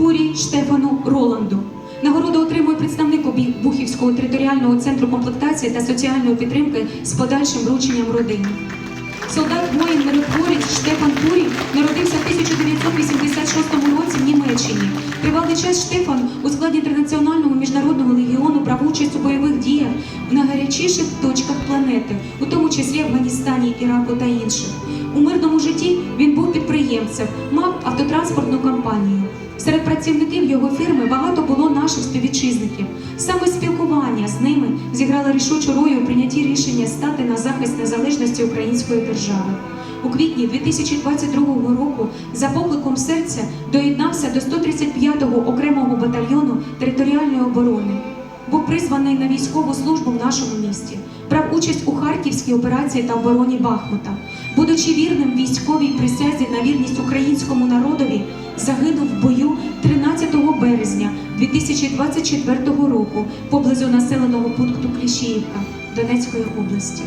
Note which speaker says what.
Speaker 1: Пурі Штефану Роланду. Нагороду отримує представник Бухівського територіального центру комплектації та соціальної підтримки з подальшим врученням родині. Солдат воїн миротворець Штефан Пурі народився в 1986 році в Німеччині. Тривалий час Штефан у складі інтернаціонального міжнародного легіону брав участь у бойових діях в найгарячіших планети, у тому числі Афганістані, Іраку та інших. У мирному житті він був підприємцем, мав автотранспортну компанію. Серед працівників його фірми багато було наших співвітчизників. Саме спілкування з ними зіграло рішучу роль у прийнятті рішення стати на захист незалежності української держави. У квітні 2022 року за покликом серця доєднався до 135-го окремого батальйону територіальної оборони. Був призваний на військову службу в нашому місті, брав участь у Харківській операції та обороні Бахмута. Будучи вірним військовій присязі на вірність українському народові, загинув в бою 13 березня 2024 року поблизу населеного пункту Кліщіївка Донецької області.